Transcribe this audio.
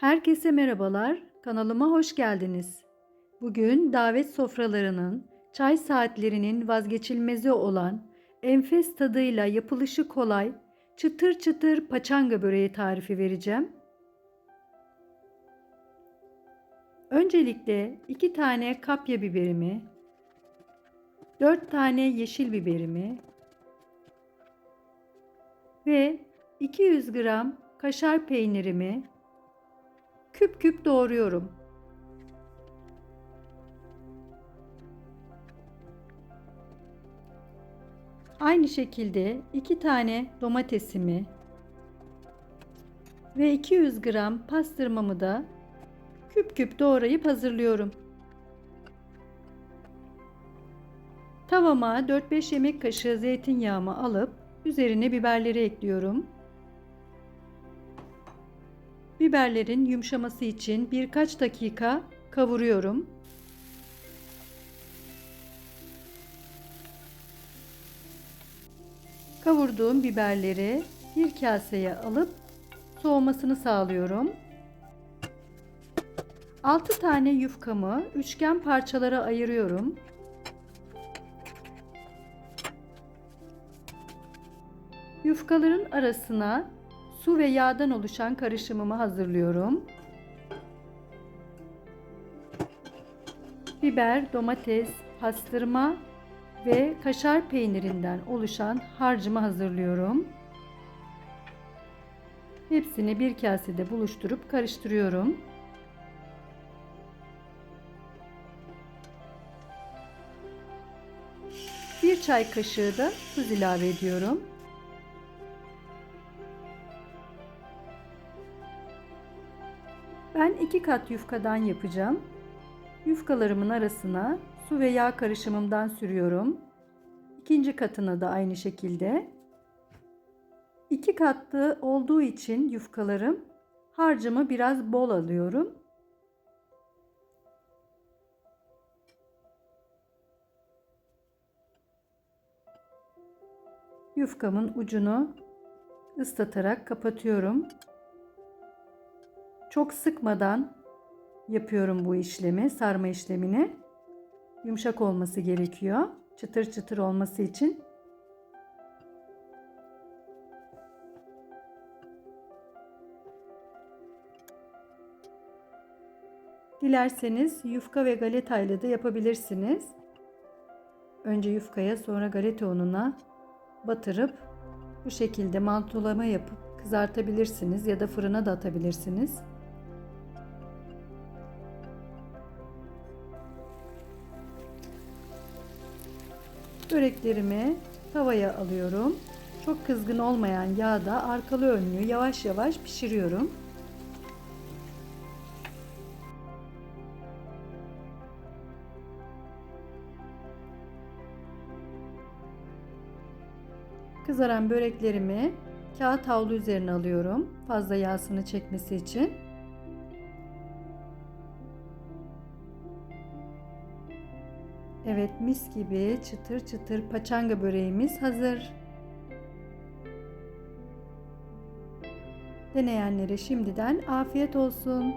Herkese merhabalar, kanalıma hoş geldiniz. Bugün davet sofralarının, çay saatlerinin vazgeçilmezi olan enfes tadıyla yapılışı kolay, çıtır çıtır paçanga böreği tarifi vereceğim. Öncelikle 2 tane kapya biberimi, 4 tane yeşil biberimi ve 200 gram kaşar peynirimi küp küp doğruyorum. Aynı şekilde 2 tane domatesimi ve 200 gram pastırmamı da küp küp doğrayıp hazırlıyorum. Tavama 4-5 yemek kaşığı zeytinyağımı alıp üzerine biberleri ekliyorum. Biberlerin yumuşaması için birkaç dakika kavuruyorum. Kavurduğum biberleri bir kaseye alıp soğumasını sağlıyorum. 6 tane yufkamı üçgen parçalara ayırıyorum. Yufkaların arasına su ve yağdan oluşan karışımımı hazırlıyorum. Biber, domates, pastırma ve kaşar peynirinden oluşan harcımı hazırlıyorum. Hepsini bir kasede buluşturup karıştırıyorum. Bir çay kaşığı da tuz ilave ediyorum. Ben iki kat yufkadan yapacağım. Yufkalarımın arasına su ve yağ karışımımdan sürüyorum. İkinci katına da aynı şekilde. İki katlı olduğu için yufkalarım harcımı biraz bol alıyorum. Yufkamın ucunu ıslatarak kapatıyorum. Çok sıkmadan yapıyorum bu işlemi, sarma işlemini. Yumuşak olması gerekiyor. Çıtır çıtır olması için. Dilerseniz yufka ve galeta ile de yapabilirsiniz. Önce yufkaya sonra galeta ununa batırıp bu şekilde mantolama yapıp kızartabilirsiniz ya da fırına da atabilirsiniz. Böreklerimi tavaya alıyorum. Çok kızgın olmayan yağda arkalı önlü yavaş yavaş pişiriyorum. Kızaran böreklerimi kağıt havlu üzerine alıyorum. Fazla yağsını çekmesi için. Evet mis gibi çıtır çıtır paçanga böreğimiz hazır. Deneyenlere şimdiden afiyet olsun.